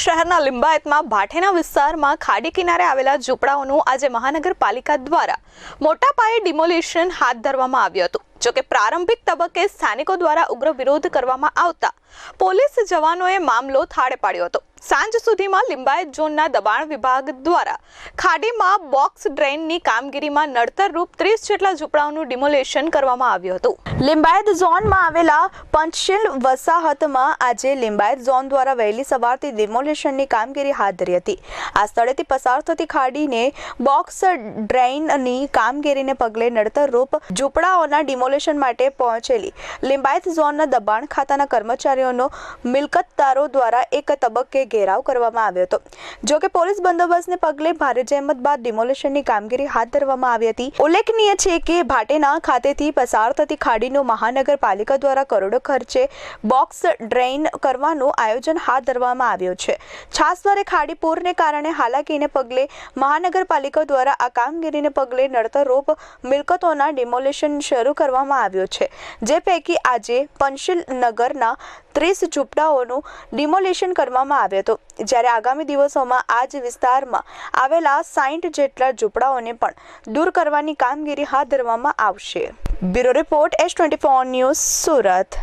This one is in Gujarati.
શહેરના લિંબાયતમાં ભાઠેના વિસ્તારમાં ખાડી કિનારે આવેલા ઝૂંપડાઓનું આજે મહાનગરપાલિકા દ્વારા મોટા પાયે ડિમોલિશન હાથ ધરવામાં આવ્યું હતું. જોકે પ્રારંભિક તબક્કે સ્થાનિકો દ્વારા ઉગ્ર વિરોધ કરવામાં આવતા પોલીસ જવાનોએ મામલો થાળે પાડ્યો હતો. સાંજ સુધીમાં લિંબાયત ઝોનના દબાણ વિભાગ દ્વારા ખાડીમાં બોક્સ ડ્રેઇનની કામગીરીમાં નડતર રૂપ ત્રીસ જેટલા ઝૂંપડાઓનું ડિમોલેશન કરવામાં આવ્યું હતું. લિંબાયત ઝોનમાં આવેલા પંચશીલ વસાહતમાં આજે લિંબાયત ઝોન દ્વારા વહેલી સવારથી ડિમોલેશનની કામગીરી હાથ ધરી હતી. આ સ્થળેથી પસાર થતી ખાડીને બોક્સ ડ્રેઇનની કામગીરીને પગલે નડતર રૂપ ઝૂંપડાઓના ડિમોલેશન માટે પહોંચેલી લિંબાયત ઝોનના દબાણ ખાતાના કર્મચારીઓનો મિલકતદારો દ્વારા એક તબક્કે ઘેરાવ કરવામાં આવ્યો હતો. જો કે પોલીસ બંદોબસ્તને પગલે ભારે જહેમત બાદ ડિમોલેશનની કામગીરી હાથ ધરવામાં આવી હતી. ઉલ્લેખનીય છે કે ભાટેના ખાતેથી પસાર થતી ખાડીનું મહાનગરપાલિકા દ્વારા કરોડો ખર્ચે બોક્સ ડ્રેઇન કરવાનું આયોજન હાથ ધરવામાં આવ્યું છે. છાસવારે ખાડી પૂરને કારણે હાલાકીને પગલે મહાનગરપાલિકા દ્વારા આ કામગીરીને પગલે નડતરરૂપ મિલકતોના ડિમોલેશન શરૂ કરવામાં આવ્યું છે. જે પૈકી આજે પંશીલ નગરના ત્રીસ ઝૂંપડાઓનું ડિમોલેશન કરવામાં આવ્યું હતું જ્યારે આગામી દિવસોમાં આ જ વિસ્તારમાં આવેલા સાઈઠ જેટલા ઝૂંપડાઓને પણ દૂર કરવાની કામગીરી હાથ ધરવામાં આવશે. Bureau report S twenty four news Surat.